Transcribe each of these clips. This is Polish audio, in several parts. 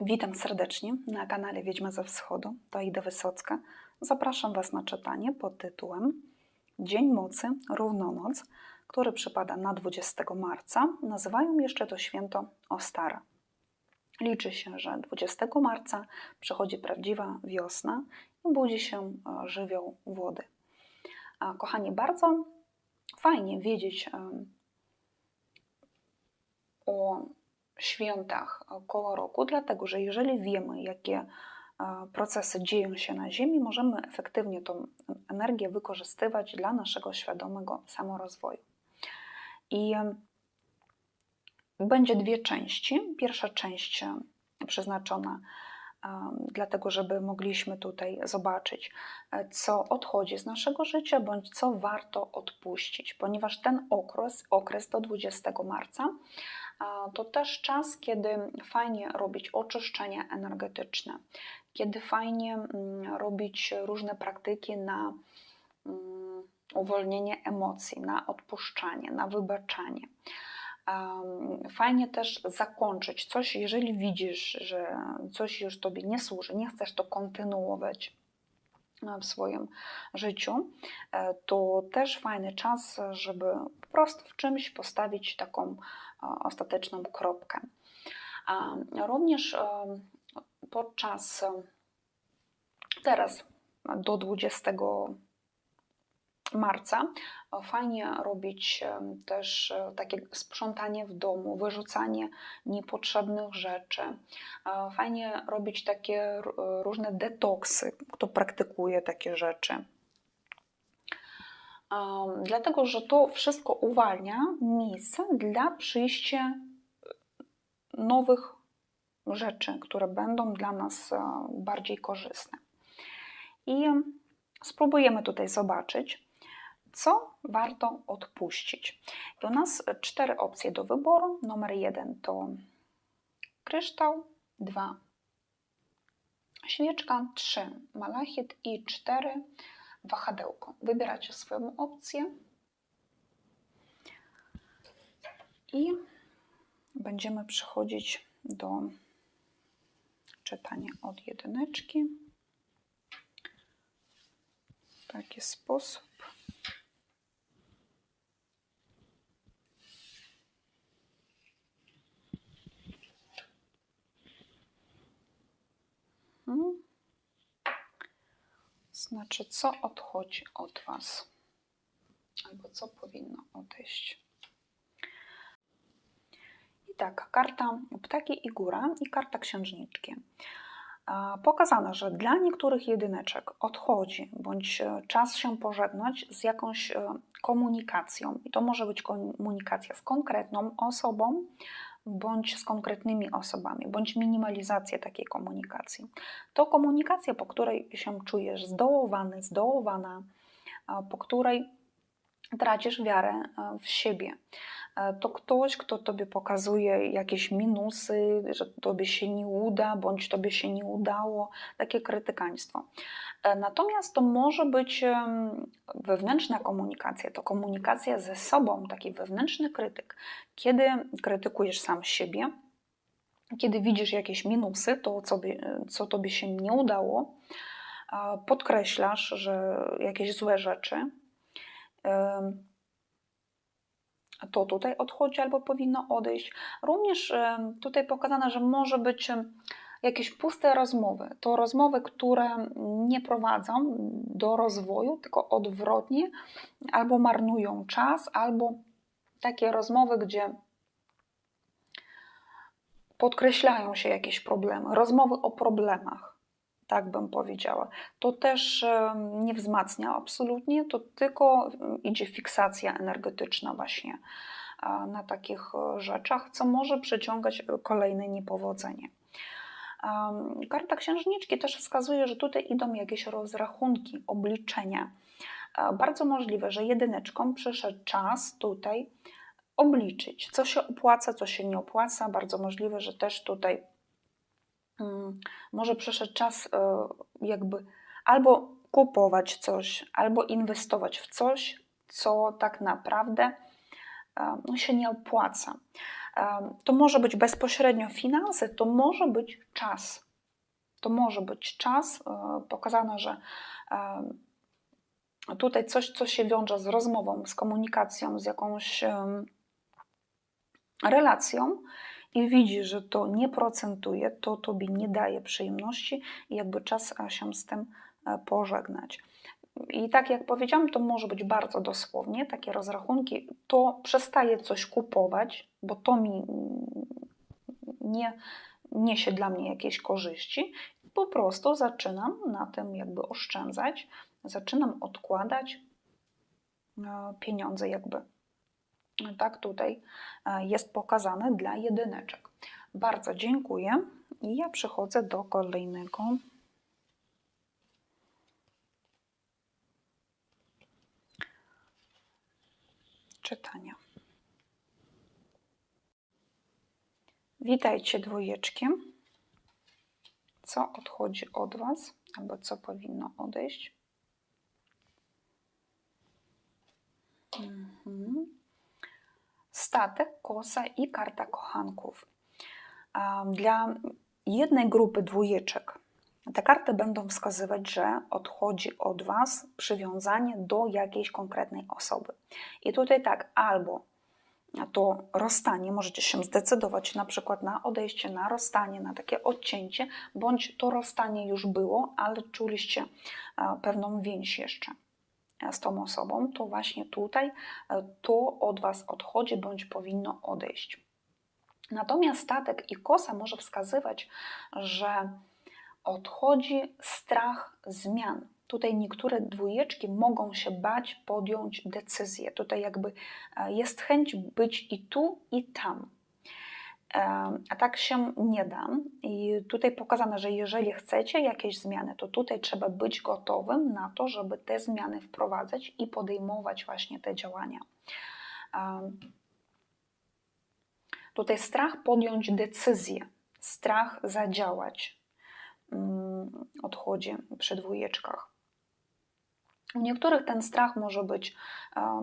Witam serdecznie na kanale Wiedźma ze Wschodu. To Ida Wysocka. Zapraszam Was na czytanie pod tytułem Dzień Mocy, Równonoc, który przypada na 20 marca. Nazywają jeszcze to święto Ostara. Liczy się, że 20 marca przychodzi prawdziwa wiosna i budzi się e, żywioł wody. Kochani, bardzo fajnie wiedzieć em, o świętach koło roku, dlatego że jeżeli wiemy, jakie e, procesy dzieją się na Ziemi, możemy efektywnie tą energię wykorzystywać dla naszego świadomego samorozwoju. I e, będzie dwie części. Pierwsza część e, przeznaczona dlatego, żeby mogliśmy tutaj zobaczyć, e, co odchodzi z naszego życia, bądź co warto odpuścić, ponieważ ten okres, okres do 20 marca to też czas, kiedy fajnie robić oczyszczenia energetyczne, kiedy fajnie mm, robić różne praktyki na mm, uwolnienie emocji, na odpuszczanie, na wybaczanie. Fajnie też zakończyć coś, jeżeli widzisz, że coś już Tobie nie służy, nie chcesz to kontynuować e, w swoim życiu, e, to też fajny czas, żeby po prostu w czymś postawić taką e, ostateczną kropkę. Również podczas teraz do 20 marca e, fajnie robić e, też e, takie sprzątanie w domu, wyrzucanie niepotrzebnych rzeczy. E, Fajnie robić takie r- różne detoksy, kto praktykuje takie rzeczy. Dlatego, że to wszystko uwalnia miejsce dla przyjścia nowych rzeczy, które będą dla nas e, bardziej korzystne. I spróbujemy tutaj zobaczyć, co warto odpuścić. I u nas cztery opcje do wyboru. Numer jeden to kryształ, dwa świeczka, trzy malachit i cztery wahadełko. Wybieracie swoją opcję i będziemy przechodzić do czytania od jedyneczki. W taki sposób. Mhm. Znaczy, co odchodzi od Was, albo co powinno odejść. I tak, karta Ptaki i Góra i karta Księżniczki. Pokazano, że dla niektórych jedyneczek odchodzi, bądź e, czas się pożegnać z jakąś e, komunikacją. I to może być komunikacja z konkretną osobą, bądź z konkretnymi osobami, bądź minimalizacja takiej komunikacji. To komunikacja, po której się czujesz zdołowany, zdołowana, po której tracisz wiarę e, w siebie. E, To ktoś, kto tobie pokazuje jakieś minusy, że tobie się nie uda, bądź tobie się nie udało, takie krytykaństwo. E, Natomiast to może być wewnętrzna komunikacja, to komunikacja ze sobą, taki wewnętrzny krytyk. Kiedy krytykujesz sam siebie, kiedy widzisz jakieś minusy, to co, co tobie się nie udało, a podkreślasz, że jakieś złe rzeczy, to tutaj odchodzi albo powinno odejść. Również em, tutaj pokazane, że może być em, jakieś puste rozmowy. To rozmowy, które nie prowadzą do rozwoju, tylko odwrotnie, albo marnują czas, albo takie rozmowy, gdzie podkreślają się jakieś problemy, rozmowy o problemach, tak bym powiedziała. To też nie wzmacnia absolutnie, to tylko idzie fiksacja energetyczna właśnie na takich e, rzeczach, co może przyciągać kolejne niepowodzenie. Karta księżniczki też wskazuje, że tutaj idą jakieś rozrachunki, obliczenia. E, Bardzo możliwe, że jedyneczką przyszedł czas tutaj obliczyć, co się opłaca, co się nie opłaca. Bardzo możliwe, że też tutaj może przyszedł czas e, jakby albo kupować coś, albo inwestować w coś, co tak naprawdę e, no, się nie opłaca. em, to może być bezpośrednio finanse, to może być czas. To może być czas. e, Pokazano, że tutaj coś, co się wiąże z rozmową, z komunikacją, z jakąś relacją i widzi, że to nie procentuje, to tobie nie daje przyjemności i jakby czas się z tym e, pożegnać. I tak jak powiedziałam, to może być bardzo dosłownie, takie rozrachunki, to przestaję coś kupować, bo to mi nie niesie dla mnie jakiejś korzyści. Po prostu zaczynam na tym jakby oszczędzać, zaczynam odkładać e, pieniądze jakby. Tak tutaj e, jest pokazane dla jedyneczek. Bardzo dziękuję i ja przechodzę do kolejnego czytania. Witajcie dwójeczki. Co odchodzi od Was, albo co powinno odejść? Mhm. Statek, kosa i karta kochanków. Dla jednej grupy dwójeczek te karty będą wskazywać, że odchodzi od Was przywiązanie do jakiejś konkretnej osoby. I tutaj tak, albo to rozstanie, możecie się zdecydować na przykład na odejście, na rozstanie, na takie odcięcie, bądź to rozstanie już było, ale czuliście pewną więź jeszcze z tą osobą, to właśnie tutaj e, to od Was odchodzi bądź powinno odejść. Natomiast statek i kosa może wskazywać, że odchodzi strach zmian. Tutaj niektóre dwójeczki mogą się bać podjąć decyzję. Tutaj jakby e, jest chęć być i tu, i tam. A tak się nie da. I tutaj pokazane, że jeżeli chcecie jakieś zmiany, to tutaj trzeba być gotowym na to, żeby te zmiany wprowadzać i podejmować właśnie te działania. Tutaj strach podjąć decyzję, strach zadziałać mm, odchodzi przy dwójeczkach. U niektórych ten strach może być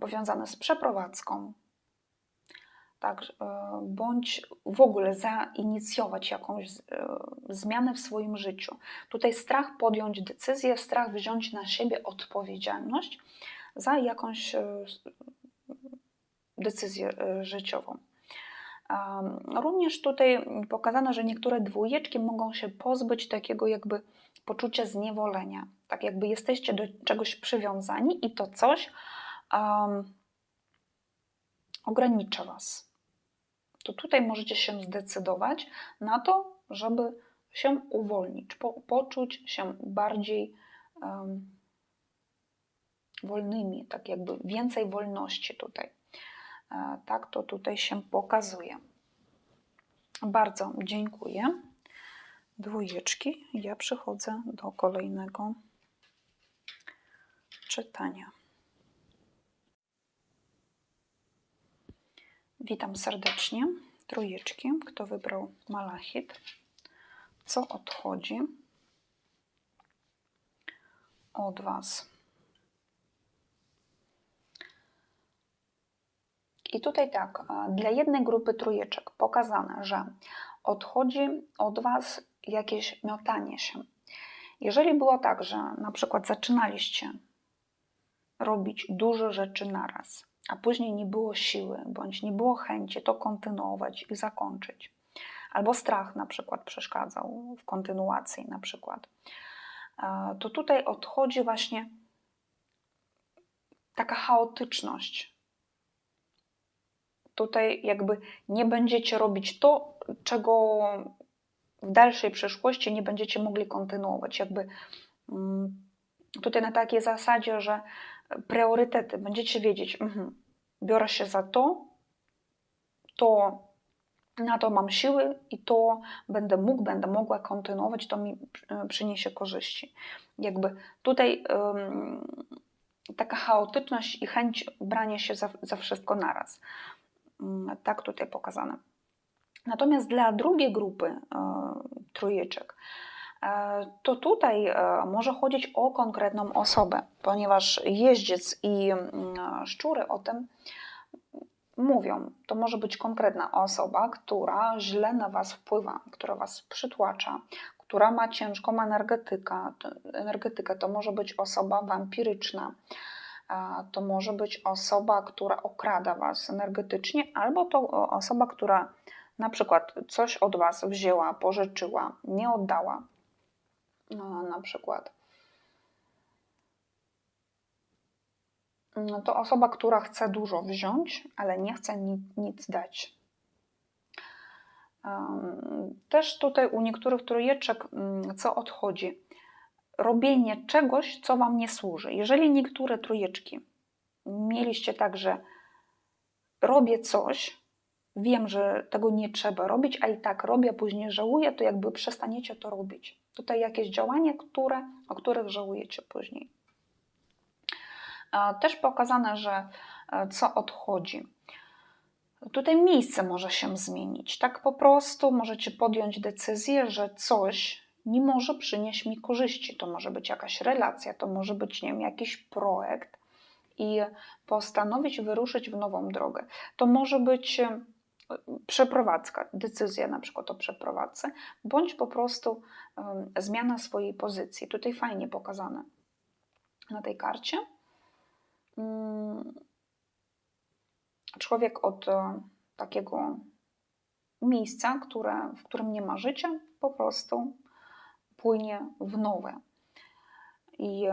powiązany z przeprowadzką, tak, e, bądź w ogóle zainicjować jakąś e, zmianę w swoim życiu. Tutaj strach podjąć decyzję, strach wziąć na siebie odpowiedzialność za jakąś e, decyzję życiową. Również tutaj pokazano, że niektóre dwójeczki mogą się pozbyć takiego jakby poczucia zniewolenia. Tak jakby jesteście do czegoś przywiązani i to coś um, ogranicza Was. To tutaj możecie się zdecydować na to, żeby się uwolnić, po, poczuć się bardziej um, wolnymi, tak jakby więcej wolności tutaj. E, Tak to tutaj się pokazuje. Bardzo dziękuję. Dwójeczki. Ja przechodzę do kolejnego czytania. Witam serdecznie. Trójeczki. Kto wybrał malachit? Co odchodzi od Was? I tutaj tak, dla jednej grupy trójeczek pokazane, że odchodzi od Was jakieś miotanie się. Jeżeli było tak, że na przykład zaczynaliście robić dużo rzeczy naraz, a później nie było siły, bądź nie było chęci to kontynuować i zakończyć, albo strach na przykład przeszkadzał w kontynuacji na przykład, e, to tutaj odchodzi właśnie taka chaotyczność, tutaj jakby nie będziecie robić to, czego w dalszej przyszłości nie będziecie mogli kontynuować. Jakby mm, tutaj na takiej zasadzie, że priorytety będziecie wiedzieć, mhm, biorę się za to, to na to mam siły i to będę mógł, będę mogła kontynuować, to mi e, przyniesie korzyści. Jakby tutaj ym, taka chaotyczność i chęć brania się za, za wszystko naraz. Mm, Tak tutaj pokazane. Natomiast dla drugiej grupy e, trójeczek, to tutaj e, może chodzić o konkretną osobę, ponieważ jeździec i mm, szczury o tym mówią, to może być konkretna osoba, która źle na Was wpływa, która Was przytłacza, która ma ciężką energetykę. energetykę. To może być osoba wampiryczna, to może być osoba, która okrada Was energetycznie, albo to osoba, która na przykład coś od Was wzięła, pożyczyła, nie oddała. No, na przykład. No, to osoba, która chce dużo wziąć, ale nie chce nic, nic dać. Też tutaj u niektórych trójeczek mm, co odchodzi? Robienie czegoś, co Wam nie służy. Jeżeli niektóre trójeczki mieliście tak, że robię coś, wiem, że tego nie trzeba robić, a i tak robię, później żałuję, to jakby przestaniecie to robić. Tutaj jakieś działanie, które, o których żałujecie później. Też pokazane, że e, co odchodzi. Tutaj miejsce może się zmienić. Tak po prostu możecie podjąć decyzję, że coś nie może przynieść mi korzyści. To może być jakaś relacja, to może być nie wiem, jakiś projekt i postanowić wyruszyć w nową drogę. To może być e, przeprowadzka, decyzja na przykład o przeprowadzce, bądź po prostu zmiana swojej pozycji. Tutaj fajnie pokazane na tej karcie. Um, człowiek od e, takiego miejsca, które, w którym nie ma życia, po prostu płynie w nowe. I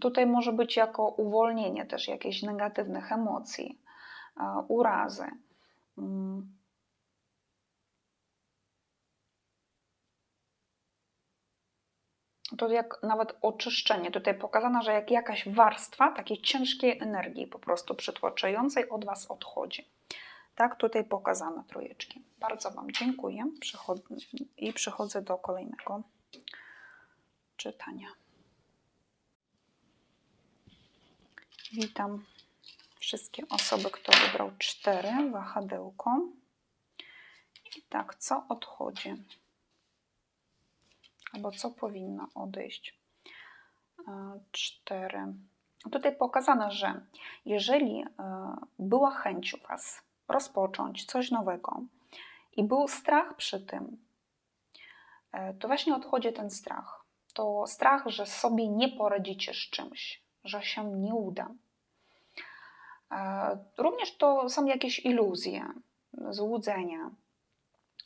tutaj może być jako uwolnienie też jakichś negatywnych emocji, e, urazy. Mm. To jak nawet oczyszczenie. Tutaj pokazano, że jak jakaś warstwa takiej ciężkiej energii, po prostu przytłaczającej od Was odchodzi. Tak, tutaj pokazane trójeczki. Bardzo Wam dziękuję i przechodzę do kolejnego czytania. Witam wszystkie osoby, kto wybrał cztery wahadełko. I tak, co odchodzi? Albo co powinno odejść? E, cztery. Tutaj pokazano, że jeżeli e, była chęć u Was rozpocząć coś nowego i był strach przy tym, e, to właśnie odchodzi ten strach. To strach, że sobie nie poradzicie z czymś, że się nie uda, E, również to są jakieś iluzje, złudzenia.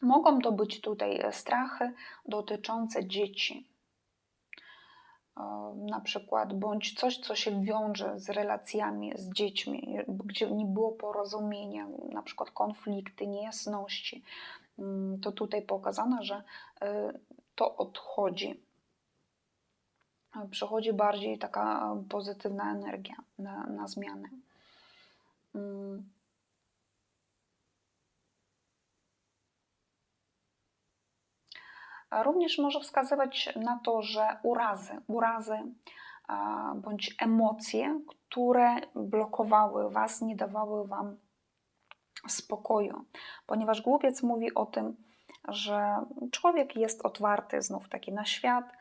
Mogą to być tutaj strachy dotyczące dzieci, e, na przykład, bądź coś, co się wiąże z relacjami z dziećmi, gdzie nie było porozumienia, na przykład konflikty, niejasności. Mm, to tutaj pokazano, że e, to odchodzi. Przychodzi bardziej taka pozytywna energia na, na zmianę. Mm. Również może wskazywać na to, że urazy, urazy bądź emocje, które blokowały Was, nie dawały Wam spokoju, ponieważ głupiec mówi o tym, że człowiek jest otwarty znów taki na świat,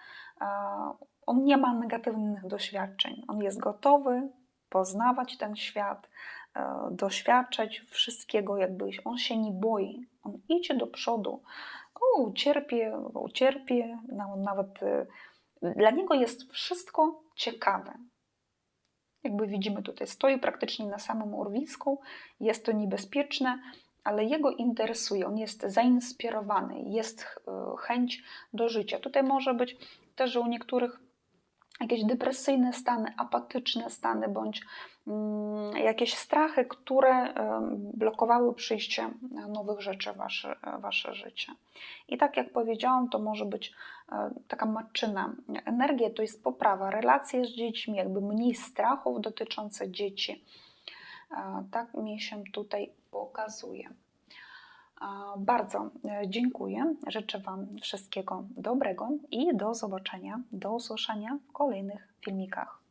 on nie ma negatywnych doświadczeń, on jest gotowy poznawać ten świat, doświadczać wszystkiego, jakby on się nie boi. On idzie do przodu. O, ucierpie, ucierpie, nawet e, dla niego jest wszystko ciekawe. Jakby widzimy tutaj, stoi praktycznie na samym urwisku, jest to niebezpieczne, ale jego interesuje, on jest zainspirowany, jest e, chęć do życia. Tutaj może być też, że u niektórych jakieś depresyjne stany, apatyczne stany bądź mm, jakieś strachy, które blokowały przyjście nowych rzeczy w wasze, wasze życie. I tak jak powiedziałam, to może być e, taka maczyna. Energia to jest poprawa relacji z dziećmi, jakby mniej strachów dotyczących dzieci. E, tak mi się tutaj pokazuje. Bardzo e, dziękuję. Życzę Wam wszystkiego dobrego i do zobaczenia, do usłyszenia w kolejnych filmikach.